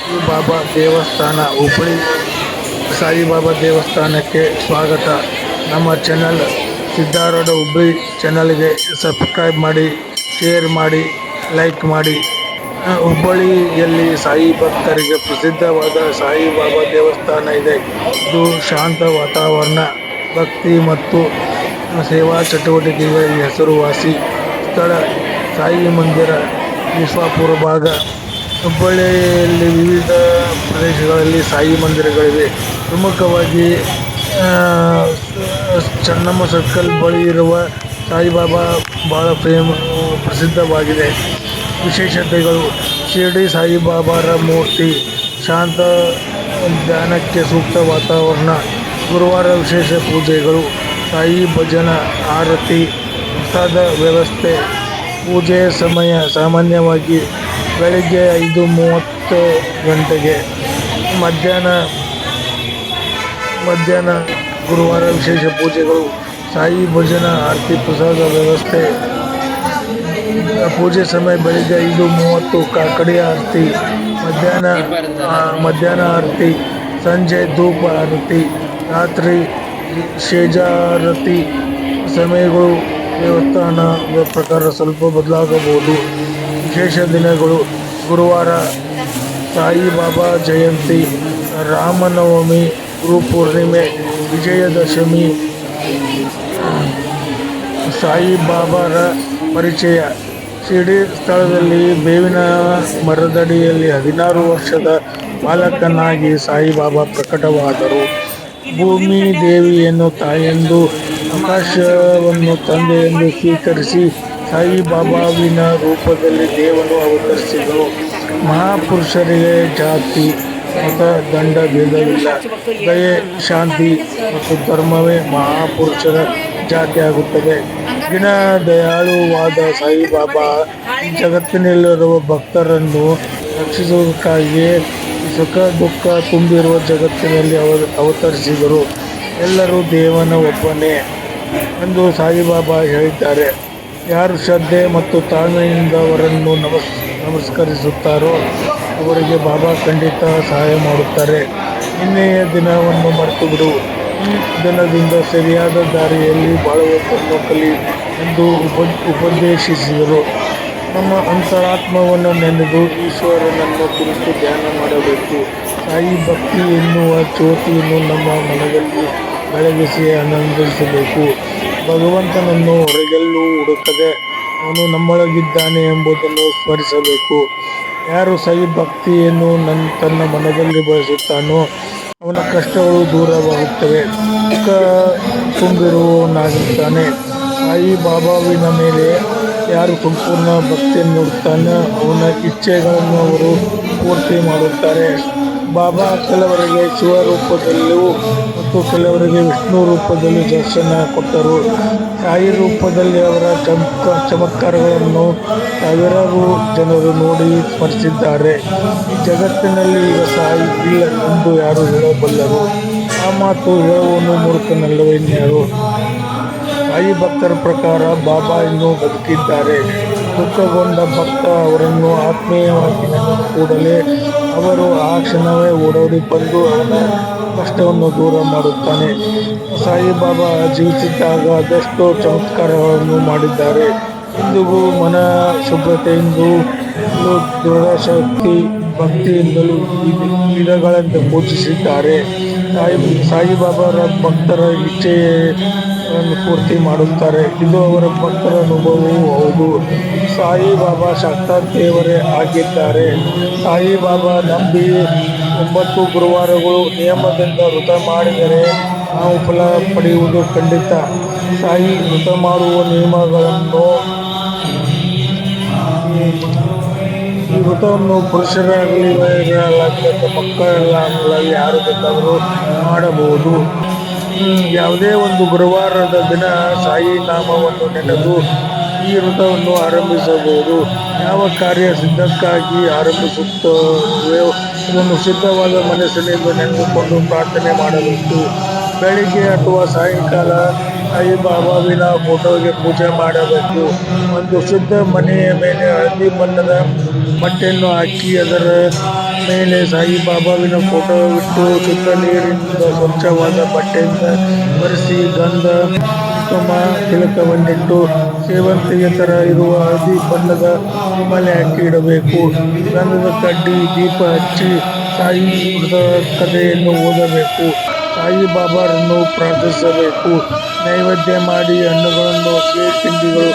ಸಾಯಿಬಾಬಾ ದೇವಸ್ಥಾನ ಹುಬ್ಬಳ್ಳಿ. ಸಾಯಿಬಾಬಾ ದೇವಸ್ಥಾನಕ್ಕೆ ಸ್ವಾಗತ. ನಮ್ಮ ಚಾನಲ್ ಸಿದ್ದಾರೂಢ ಹುಬ್ಬಳ್ಳಿ ಚಾನಲ್ಗೆ ಸಬ್ಸ್ಕ್ರೈಬ್ ಮಾಡಿ ಶೇರ್ ಮಾಡಿ ಲೈಕ್ ಮಾಡಿ. ಹುಬ್ಬಳ್ಳಿಯಲ್ಲಿ ಸಾಯಿ ಭಕ್ತರಿಗೆ ಪ್ರಸಿದ್ಧವಾದ ಸಾಯಿಬಾಬಾ ದೇವಸ್ಥಾನ ಇದೆ. ಇದು ಶಾಂತ ವಾತಾವರಣ, ಭಕ್ತಿ ಮತ್ತು ಸೇವಾ ಚಟುವಟಿಕೆಗಳಿಗೆ ಹೆಸರುವಾಸಿ ಸ್ಥಳ. ಸಾಯಿ ಮಂದಿರ ವಿಶ್ವಾಪುರ ಭಾಗ. ಹುಬ್ಬಳ್ಳಿಯಲ್ಲಿ ವಿವಿಧ ಪ್ರದೇಶಗಳಲ್ಲಿ ಸಾಯಿ ಮಂದಿರಗಳಿವೆ. ಪ್ರಮುಖವಾಗಿ ಚನ್ನಮ್ಮ ಸರ್ಕಲ್ ಬಳಿ ಇರುವ ಸಾಯಿಬಾಬಾ ಭಾಳ ಫೇಮ ಪ್ರಸಿದ್ಧವಾಗಿದೆ. ವಿಶೇಷತೆಗಳು, ಶಿರಡಿ ಸಾಯಿಬಾಬಾರ ಮೂರ್ತಿ, ಶಾಂತ ಧ್ಯಾನಕ್ಕೆ ಸೂಕ್ತ ವಾತಾವರಣ, ಗುರುವಾರ ವಿಶೇಷ ಪೂಜೆಗಳು, ಸಾಯಿ ಭಜನ, ಆರತಿ, ಪ್ರಸಾದ ವ್ಯವಸ್ಥೆ ಪೂಜೆಯ ಸಮಯ ಸಾಮಾನ್ಯವಾಗಿ ಬೆಳಗ್ಗೆ ಐದು ಮೂವತ್ತು ಗಂಟೆಗೆ ಮಧ್ಯಾಹ್ನ ಮಧ್ಯಾಹ್ನ ಗುರುವಾರ ವಿಶೇಷ ಪೂಜೆಗಳು, ಸಾಯಿ ಭಜನ, ಆರತಿ ಪ್ರಸಾದ ವ್ಯವಸ್ಥೆ. ಪೂಜೆ ಸಮಯ ಬೆಳಿಗ್ಗೆ ಐದು ಮೂವತ್ತು, ಕಾಕಡಿ ಆರತಿ, ಮಧ್ಯಾಹ್ನ ಮಧ್ಯಾಹ್ನ ಆರತಿ, ಸಂಜೆ ಧೂಪ ಆರತಿ, ರಾತ್ರಿ ಶೇಜಾರತಿ, ಸಮಯಗಳು, ದೇವಸ್ಥಾನ ಪ್ರಕಾರ ಸ್ವಲ್ಪ ಬದಲಾಗಬಹುದು. ವಿಶೇಷ ದಿನಗಳು. ಗುರುವಾರ ಸಾಯಿಬಾಬಾ ಜಯಂತಿ, ರಾಮನವಮಿ ಗುರುಪೂರ್ಣಿಮೆ ವಿಜಯದಶಮಿ. ಸಾಯಿಬಾಬಾರ ಪರಿಚಯ. ಸಿಡಿ ಸ್ಥಳದಲ್ಲಿ ಬೇವಿನ ಮರದಡಿಯಲ್ಲಿ ಹದಿನಾರು ವರ್ಷದ ಬಾಲಕನಾಗಿ ಸಾಯಿಬಾಬಾ ಪ್ರಕಟವಾದರು. ಭೂಮಿ ದೇವಿಯನ್ನು ತಾಯೆಂದು, ಆಕಾಶವನ್ನು ತಂದೆಯೆಂದು ಸ್ವೀಕರಿಸಿ ಸಾಯಿಬಾಬಾವಿನ ರೂಪದಲ್ಲಿ ದೇವರು ಅವತರಿಸಿದರು ಮಹಾಪುರುಷರಿಗೆ ಜಾತಿ, ಮತ, ದಂಡ, ಭೇದವಿಲ್ಲ. ದಯೆ, ಶಾಂತಿ ಮತ್ತು ಧರ್ಮವೇ ಮಹಾಪುರುಷರ ಜಾತಿ ಆಗುತ್ತದೆ. ದಿನ ದಯಾಳುವಾದ ಸಾಯಿಬಾಬಾ ಜಗತ್ತಿನಲ್ಲಿರುವ ಭಕ್ತರನ್ನು ರಕ್ಷಿಸುವುದಕ್ಕಾಗಿಯೇ ಸುಖ, ದುಃಖ ತುಂಬಿರುವ ಜಗತ್ತಿನಲ್ಲಿ ಅವ ಅವತರಿಸಿದರು. ಎಲ್ಲರೂ ದೇವನ ಒಬ್ಬನೇ ಎಂದು ಸಾಯಿಬಾಬಾ ಹೇಳಿದ್ದಾರೆ. ಯಾರು ಶ್ರದ್ಧೆ ಮತ್ತು ತಾಳ್ಮೆಯಿಂದ ಅವರನ್ನು ನಮಸ್, ನಮಸ್ಕರಿಸುತ್ತಾರೋ ಅವರಿಗೆ ಬಾಬಾ ಖಂಡಿತ ಸಹಾಯ ಮಾಡುತ್ತಾರೆ. ನಿನ್ನೆಯ ದಿನವನ್ನು ಮರೆತು ಬಿಡು ಈ ದಿನದಿಂದ ಸರಿಯಾದ ದಾರಿಯಲ್ಲಿ ಬಾಳುವುದನ್ನು ಕಲಿ ಎಂದು ಉಪ, ಉಪದೇಶಿಸಿದರು. ನಮ್ಮ ಅಂತರಾತ್ಮವನ್ನು ನೆನೆದು ಈಶ್ವರನನ್ನು ಕುರಿತು ಧ್ಯಾನ ಮಾಡಬೇಕು. ಸಾಯಿ ಭಕ್ತಿ ಎನ್ನುವ ಜ್ಯೋತಿಯನ್ನು ನಮ್ಮ ಮನದಲ್ಲಿ ಬೆಳಗಿಸಿ ಆನಂದಿಸಬೇಕು. ಭಗವಂತನನ್ನು ಹೊರಗೆಲ್ಲೂ ಹುಡುಕದೆ ಅವನು ನಮ್ಮೊಳಗಿದ್ದಾನೆ ಎಂಬುದನ್ನು ಸ್ಮರಿಸಬೇಕು. ಯಾರು ಸಹಿ ಭಕ್ತಿಯನ್ನು ನನ್ನ ತನ್ನ ಮನದಲ್ಲಿ ಬಯಸುತ್ತಾನೋ ಅವನ ಕಷ್ಟಗಳು ದೂರವಾಗುತ್ತವೆ. ಸುಖ ತುಂಬಿರುವವನಾಗುತ್ತಾನೆ ಸಾಯಿ ಬಾಬಾವಿನ ಮೇಲೆ ಯಾರು ಸಂಪೂರ್ಣ ಭಕ್ತಿಯನ್ನು ನೋಡುತ್ತಾನೋ ಅವನ ಇಚ್ಛೆಗಳನ್ನು ಅವರು ಪೂರ್ತಿ ಮಾಡುತ್ತಾರೆ. ಬಾಬಾ ಕೆಲವರಿಗೆ ಶಿವ ರೂಪದಲ್ಲೂ ಮತ್ತು ಕೆಲವರಿಗೆ ವಿಷ್ಣು ರೂಪದಲ್ಲಿ ದರ್ಶನ ಕೊಟ್ಟರು. ತಾಯಿ ರೂಪದಲ್ಲಿ ಅವರ ಚಮಕ ಚಮತ್ಕಾರಗಳನ್ನು ಸಾವಿರಾರು ಜನರು ನೋಡಿ ಸ್ಮರಿಸಿದ್ದಾರೆ. ಜಗತ್ತಿನಲ್ಲಿ ಈಗ ಸಾಯಿ ಇಲ್ಲ ಎಂದು ಯಾರು ಹೇಳಬಲ್ಲರು. ಆ ಮಾತು ಹೇಳುವನು ಮೂರ್ಖನಲ್ಲವೇ ಇನ್ಯಾರು? ಸಾಯಿ ಭಕ್ತರ ಪ್ರಕಾರ ಬಾಬಾ ಇನ್ನೂ ಬದುಕಿದ್ದಾರೆ. ದುಃಖಗೊಂಡ ಭಕ್ತ ಅವರನ್ನು ಆತ್ಮೀಯವಾಗಿ ಕೂಡಲೇ ಅವರು ಆ ಕ್ಷಣವೇ ಓಡೋಡಿ ಬಂದು ಅವನ ಕಷ್ಟವನ್ನು ದೂರ ಮಾಡುತ್ತಾನೆ. ಸಾಯಿಬಾಬಾ ಜೀವಿಸಿದ್ದಾಗ ಅದೆಷ್ಟೋ ಚಮತ್ಕಾರಗಳನ್ನು ಮಾಡಿದ್ದಾರೆ. ಇಂದಿಗೂ ಮನ ಶುಭ್ರತೆಯಿಂದಲೂ ದೃಢಶಕ್ತಿ ಭಕ್ತಿಯಿಂದಲೂ ವಿಧ- ವಿಧಗಳಿಂದ ಪೂಜಿಸಿದ್ದಾರೆ. ಸಾಯಿ, ಸಾಯಿಬಾಬಾರ ಭಕ್ತರ ಇಚ್ಛೆಯನ್ನು ಪೂರ್ತಿ ಮಾಡುತ್ತಾರೆ. ಇದು ಅವರ ಭಕ್ತರ ಅನುಭವವೂ ಹೌದು. ಸಾಯಿಬಾಬಾ ಸಾಕ್ಷಾತ್ ದೇವರೇ ಆಗಿದ್ದಾರೆ. ಸಾಯಿಬಾಬಾ ನಂಬಿ ಒಂಬತ್ತು ಗುರುವಾರಗಳು ನಿಯಮದಿಂದ ವೃತ ಮಾಡಿದರೆ ನಾವು ಫಲ ಪಡೆಯುವುದು ಖಂಡಿತ. ಸಾಯಿ ವೃತ ಮಾಡುವ ನಿಯಮಗಳನ್ನು ಈ ವ್ರತವನ್ನು ಪುರುಷರಾಗಲಿ ಮಕ್ಕಳಾಗಲಿ ಯಾರು ಬೇಕಾದರೂ ಮಾಡಬಹುದು. ಯಾವುದೇ ಒಂದು ಗುರುವಾರದ ದಿನ ಸಾಯಿ ನಾಮವನ್ನು ನೆನೆದು ಈ ವ್ರತವನ್ನು ಆರಂಭಿಸಬಹುದು. ಯಾವ ಕಾರ್ಯ ಸಿದ್ಧಕ್ಕಾಗಿ ಆರಂಭಿಸುತ್ತವೆಯೋ ಇದನ್ನು ಸಿದ್ಧವಾದ ಮನಸ್ಸಿನಿಂದ ನೆನೆದುಕೊಂಡು ಪ್ರಾರ್ಥನೆ ಮಾಡಬೇಕು. ಬೆಳಿಗ್ಗೆ ಅಥವಾ ಸಾಯಂಕಾಲ ಸಾಯಿಬಾಬಾವಿನ ಫೋಟೋಗೆ ಪೂಜೆ ಮಾಡಬೇಕು. ಒಂದು ಶುದ್ಧ ಮನೆಯ ಮೇಲೆ ಹಳದಿ ಬಣ್ಣದ ಬಟ್ಟೆಯನ್ನು ಹಾಕಿ ಅದರ ಮೇಲೆ ಸಾಯಿಬಾಬಾವಿನ ಇಟ್ಟು ಶುದ್ಧ ನೀರಿನಿಂದ ಸ್ವಚ್ಛವಾದ ಬಟ್ಟೆಯಿಂದ ಬರೆಸಿ ಗಂಧ, ಉತ್ತಮ ತಿಲಕವನ್ನಿಟ್ಟು ಸೇವಂತಿಗೆ ಥರ ಇರುವ ಹಳದಿ ಬಣ್ಣದ ಮಲೆ ಹಾಕಿ ಇಡಬೇಕು. ಗಂಧದ ಕಡ್ಡಿ, ದೀಪ ಹಚ್ಚಿ ಸಾಯಿ ಕಥೆಯನ್ನು ಓದಬೇಕು. ಸಾಯಿಬಾಬಾರನ್ನು ಪ್ರಾರ್ಥಿಸಬೇಕು. ನೈವೇದ್ಯ ಮಾಡಿ ಹಣ್ಣುಗಳನ್ನು ಸಿಹಿ ತಿಂಡಿಗಳು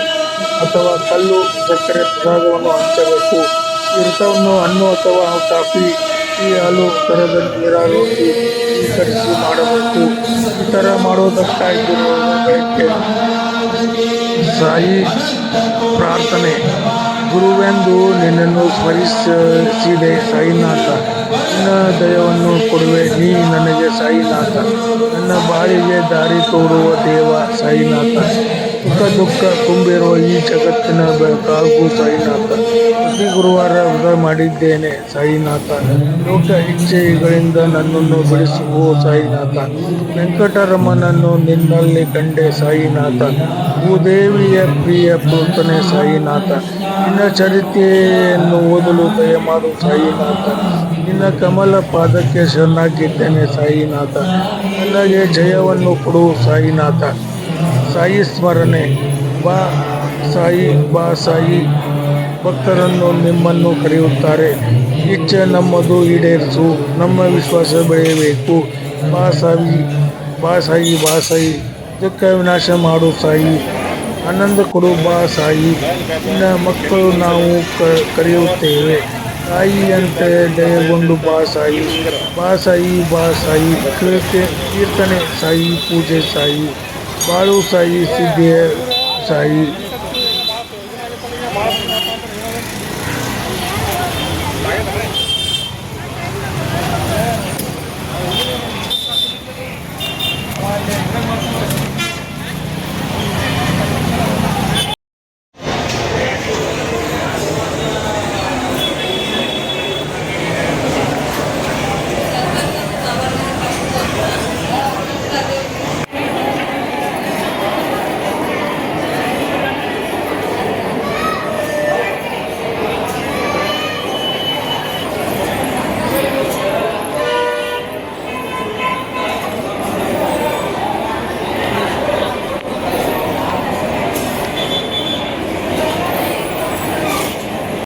ಅಥವಾ ಕಲ್ಲು, ಸಕ್ಕರೆ ಪ್ರಸಾದವನ್ನು ಹಂಚಬೇಕು. ವ್ರತವನ್ನು ಹಣ್ಣು ಅಥವಾ ಕಾಫಿ ಈ ಹಾಲು ಥರದ ನೀರಾಗಿ ಸ್ವೀಕರಿಸಿ ಮಾಡಬೇಕು. ಈ ಥರ ಮಾಡುವುದಕ್ಕಾಗಿ ಗುರುಗಳಿಗೆ ಸಾಯಿ ಪ್ರಾರ್ಥನೆ. ಗುರುವೆಂದು ನಿನ್ನನ್ನು ಸ್ಮರಿಸಿದೆ ಸಾಯಿನಾಥ. ನಿನ್ನ ದಯವನ್ನು ಕೊಡುವೆ, ನೀ ನನಗೆ ಸಾಯಿನಾಥ. ನನ್ನ ಬಾಳಿಗೆ ದಾರಿ ತೋರುವ ದೇವ ಸಾಯಿನಾಥ. ಸುಖ ದುಃಖ ತುಂಬಿರುವ ಈ ಜಗತ್ತಿನ ಬೆಳಕಾಗು ಸಾಯಿನಾಥ ಪ್ರತಿ ಗುರುವಾರ ವ್ರತ ಮಾಡಿದ್ದೇನೆ ಸಾಯಿನಾಥ ಲೋಕ ಇಚ್ಛೆಗಳಿಂದ ನನ್ನನ್ನು ಬಿಡಿಸುವು ಸಾಯಿನಾಥ ವೆಂಕಟರಮನನ್ನು ನಿನ್ನಲ್ಲಿ ಕಂಡೆ ಸಾಯಿನಾಥ ಭೂದೇವಿಯ ಪ್ರಿಯ ಪುತ್ರನೇ ಸಾಯಿನಾಥ ನಿನ್ನ ಚರಿತ್ರೆಯನ್ನು ಓದಲು ದಯಮಾಡು ಸಾಯಿನಾಥ ನಿನ್ನ ಕಮಲ ಪಾದಕ್ಕೆ ಶರಣಾಗಿದ್ದೇನೆ ಸಾಯಿನಾಥ ನನಗೆ ಜಯವನ್ನು ಕೊಡು ಸಾಯಿನಾಥ ಸಾಯಿ ಸ್ಮರಣೆ. ಬಾ ಸಾಯಿ ಬಾ ಸಾಯಿ. ಭಕ್ತರನ್ನು ನಿಮ್ಮನ್ನು ಕರೆಯುತ್ತಾರೆ. ಇಚ್ಛೆ ನಮ್ಮದು ಈಡೇರಿಸು, ನಮ್ಮ ವಿಶ್ವಾಸ ಬೆಳೆಯಬೇಕು. ಬಾ ಸಾಯಿ ಬಾ ಸಾಯಿ ಬಾ ಸಾಯಿ. ದುಃಖ ವಿನಾಶ ಮಾಡು ಸಾಯಿ. ಆನಂದ ಕೊಡು ಬಾ ಸಾಯಿ. ನಿನ್ನ ಮಕ್ಕಳು ನಾವು ಕರೆಯುತ್ತೇವೆ. ತಾಯಿಯಂತೆ ದಯಗೊಂಡು ಬಾ ಸಾಯಿ. ಬಾ ಸಾಯಿ ಬಾ ಸಾಯಿ. ಕೀರ್ತೆ, ಕೀರ್ತನೆ, ಸಾಯಿ, ಪೂಜೆ, ಸಾಯಿ. ಬಾಳು ಸಾಯಿ ಸಿದ್ಧಿಯ ಸಾಯಿ